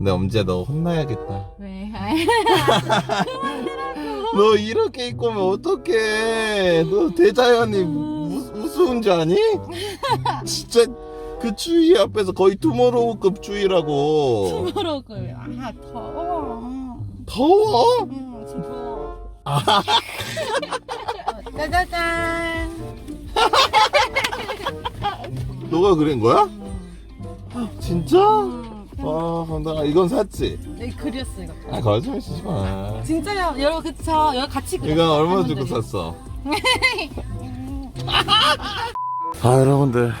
근데 엄지야 너 혼나야겠다. 왜? 아이, 너 이렇게 입고 오면 어떡해. 너 대자연이 우, 우스운 줄 아니? 진짜 그 추위 앞에서 거의 투모로우급 추위라고. 투모로그. 아 더워. 더워? 응, 지금 더워. 아. 짜자잔. 너가 그린 거야? 음, 진짜? 음. 와, 감당아 이건 샀지? 여기 그렸어 이거. 아, 거짓말 치지 마. 진짜요? 여러분 그쵸? 여기 같이 그렸어. 이건 얼마 주고. 샀어? 아, 여러분들.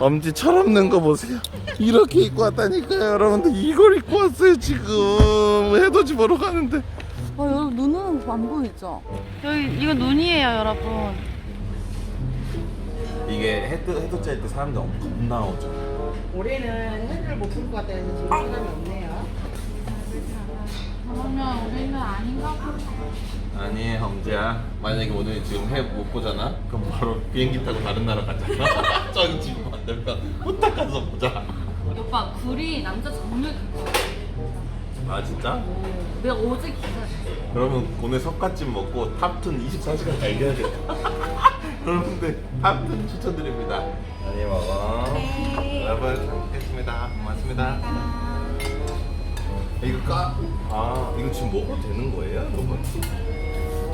엄지 철없는 거 보세요. 이렇게 입고 왔다니까요, 여러분들. 이걸 입고 왔어요, 지금. 해돋이 보러 가는데. 어 여러분 눈은 안 보이죠? 여기 이거 눈이에요 여러분. 이게 해돋, 해돋이 할때 사람들 겁나 오죠. 올해는 해를 못 볼 것 같다는 지금 사람이 없네요. 그러면 우리는 아닌가 봐. 아니, 엄지야. 만약에 오늘 지금 해 못 보잖아? 그럼 바로 비행기 타고 다른 나라 가잖아. 저기 지금 안 되면 후딱 가서 보자. 오빠 굴이 남자 정말 크고. 아, 진짜? 내가 어제 기사. 그러면 오늘 석갓집 먹고 탑툰 24시간 달겨야겠다. 여러분들 탑툰 추천드립니다. 많이 먹어. 네. 여러분 잘 먹겠습니다. 고맙습니다. 이거 까? 아 이거 지금 먹어도 되는 거예요, 여러분?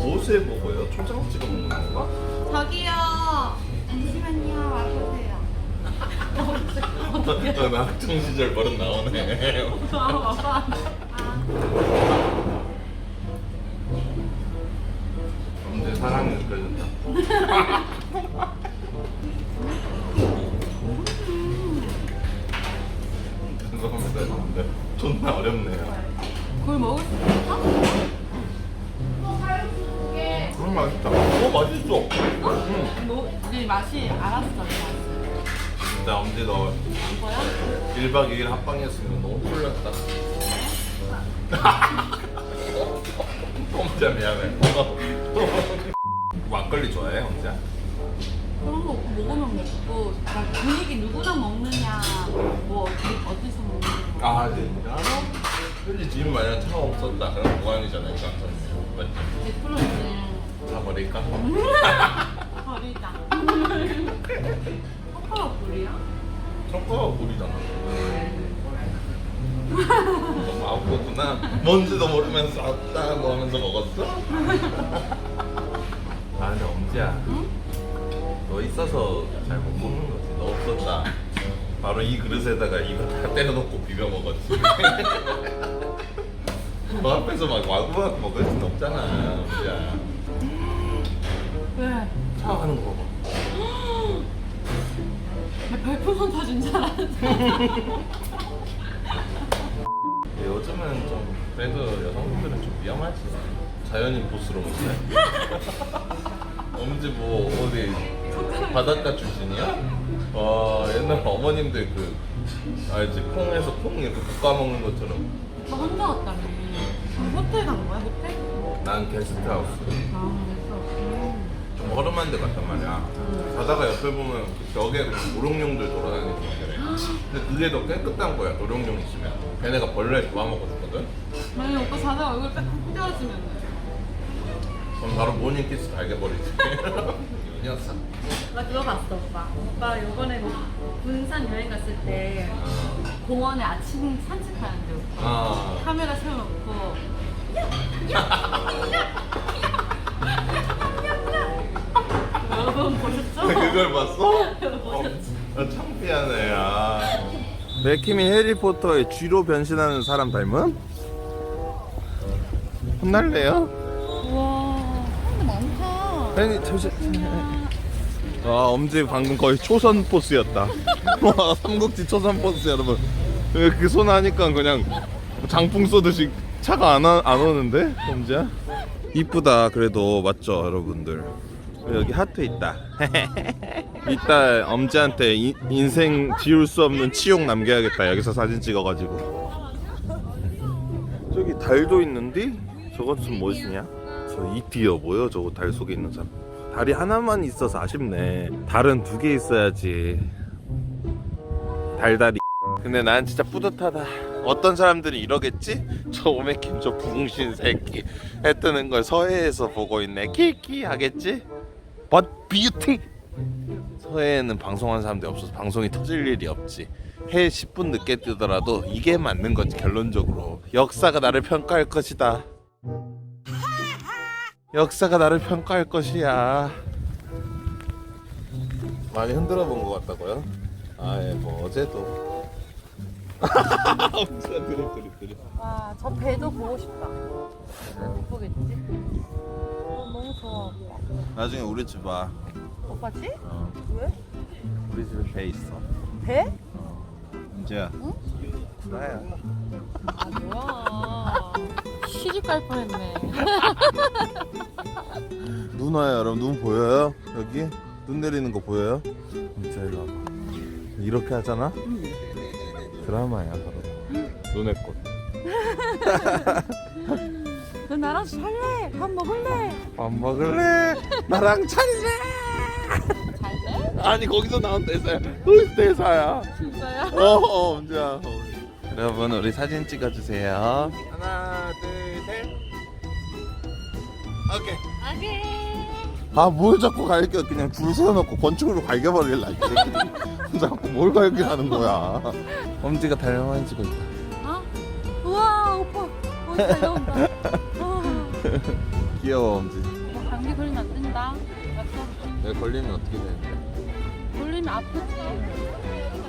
옷에 먹어요? 초장 찍어 먹는 건가? 저기요. 잠시만요. 와보세요. 나 학창 시절 버릇 나오네. 아. 언제 사랑이 느껴진다. 존나 어렵네요. 굴 먹을 수 있어? 음 맛있다. 어 맛있어. 음. 뭐, 네 맛이 알았어. 그 맛을. 진짜 엄지 너 뭐야? 1박 2일 합방했으면 너무 풀렸다. 엄지야 미안해. 막걸리 좋아해 엄지야? 그런 거 먹으면 먹고 막 분위기 누구랑 먹느냐 뭐 어디, 어디서 먹느냐 아 진짜? 현지 지금 만약 차가 없었다 그럼 무관이잖아 이거 맞지? 100%는 다 버릴까? 버리자 오빠가 불이야? 청과가 물이잖아. 너무 아프구나. 뭔지도 모르면서 아프다 뭐 하면서 먹었어? 아 근데 엄지야 응? 너 있어서 잘 못 먹는 거지 너 없었다 바로 이 그릇에다가 이거 다 때려놓고 비벼 먹었지. 너 앞에서 막 와구와구 먹을 순 없잖아 엄지야. 왜? 차가는 거 먹어 나 별풍선 터진 줄 알았는데 요즘은 좀 그래도 여성분들은 좀 위험하지. 자연인 보스러운데 엄지 뭐 어디 바닷가 출신이야? 와 옛날 어머님들 그 알지 콩에서 콩 이렇게 볶아 먹는 것처럼. 오빠 혼자 왔다며. 그럼 호텔 간 거야 호텔? 난 게스트하우스. 아 그래서? 음. 좀 허름한 데 갔단 말이야. 가다가 옆에 보면 그 벽에 그 도롱뇽들 돌아다니는 그래. 근데 그게 더 깨끗한 거야 도롱뇽 있으면. 걔네가 벌레 잡아먹었거든? 만약에 오빠 자다가 얼굴 딱 떼어지면 그럼 바로 모닝 키스 달겨버리지 이 녀석 나 그거 봤어 오빠 오빠 요번에 뭐 군산 여행 갔을 때 공원에 아침 산책하는데 오빠 아 카메라 세워놓고 여러분 보셨죠? 그걸 봤어? 어, 나 창피하네 아. 맥킴이 해리포터의 쥐로 변신하는 사람 닮은? 혼날래요? 아니 잠시 아 엄지 방금 거의 초선 포스였다. 와 삼국지 초선 포스 여러분. 그손 하니까 그냥 장풍 쏘듯이 차가 안, 와- 안 오는데? 엄지야? 이쁘다 그래도. 맞죠 여러분들? 여기 하트 있다. 이따 엄지한테 인, 인생 지울 수 없는 치욕 남겨야겠다. 여기서 사진 찍어가지고. 저기 달도 있는데? 저것은 무엇이냐? 저 이티어 뭐요? 저거 달 속에 있는 사람. 달이 하나만 있어서 아쉽네. 달은 두 개 있어야지. 달달이. 근데 난 진짜 뿌듯하다. 어떤 사람들이 이러겠지? 저 오메킴 저 붕신 새끼. 해 뜨는 걸 서해에서 보고 있네. 키키 하겠지? But beauty 서해에는 방송하는 사람들이 없어서 방송이 터질 일이 없지. 해 10분 늦게 뜨더라도 이게 맞는 거지 결론적으로. 역사가 나를 평가할 것이다 역사가 나를 평가할 것이야 많이 흔들어 본 것 같다고요? 아예 뭐 어제도 엄청 드립 드립 드립 와, 저 배도 보고 싶다. 못 보겠지? 어, 너무 좋아, 오빠. 나중에 우리 집 와. 오빠지? 어, 왜? 우리 집에 배 있어. 배? 은재야. 응? 나야. 아, 뭐야. 시집 갈 뻔했네. 누나야 여러분 눈 보여요? 여기 눈 내리는 거 보여요? 은재 일로 와봐. 이렇게 하잖아? 드라마야 바로. 눈의 꽃. 너 나랑 살래? 밥 먹을래? 밥 먹을래? 나랑 잘래? 잘래? 아니 거기서 나온 대사야. 그 대사야. 진짜야? 어, 어. 어. 여러분 우리 사진 찍어주세요. 하나. 오케이. 아게. 아뭘 자꾸 갈겨 그냥 줄 세워놓고 권총으로 갈겨버릴라 이 새끼 자꾸 뭘 갈겨하는 거야 엄지가 달려만지고 있다 어? 우와, 오빠. 어, 달려온다. 어. 귀여워 엄지 뭐 감기 걸리면 안 된다. 내 걸리면 어떻게 되는데 걸리면 아프지.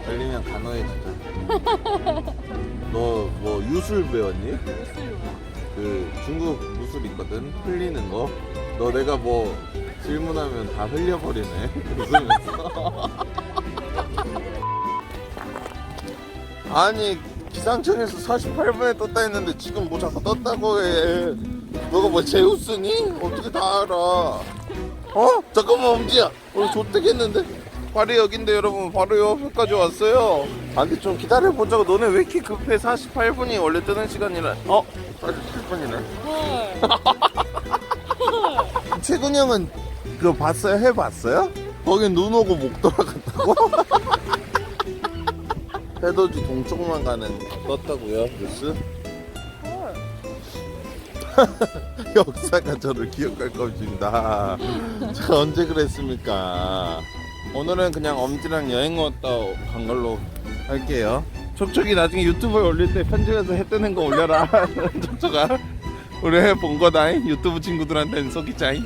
걸리면 간호해주자 너 뭐 유술 배웠니? 무슨 그 중국 무술 있거든. 흘리는 거 너 내가 뭐 질문하면 다 흘려버리네. 웃으면서. 아니 기상청에서 48분에 떴다 했는데 지금 뭐 자꾸 떴다고 해. 너가 뭐 제우스니? 어떻게 다 알아? 어? 잠깐만 엄지야. 오늘 좋대겠는데 바로 여긴데 여러분 바로 옆에까지 왔어요 아니 좀 기다려보자고 너네 왜 이렇게 급해 48분이 원래 뜨는 시간이라 어? 47분이네 헐. 최근 형은 그거 봤어요? 해봤어요? 거긴 눈 오고 목 돌아간다고? 해돋이 동쪽만 가는 떴다고요 뉴스? 헐. 역사가 저를 기억할 것입니다 제가 언제 그랬습니까 오늘은 그냥 엄지랑 여행 왔다 간 걸로 할게요. 촉촉이 나중에 유튜브에 올릴 때 편집해서 해 뜨는 거 올려라. 촉촉아 우리 해본 거다잉 유튜브 친구들한테는 속이자잉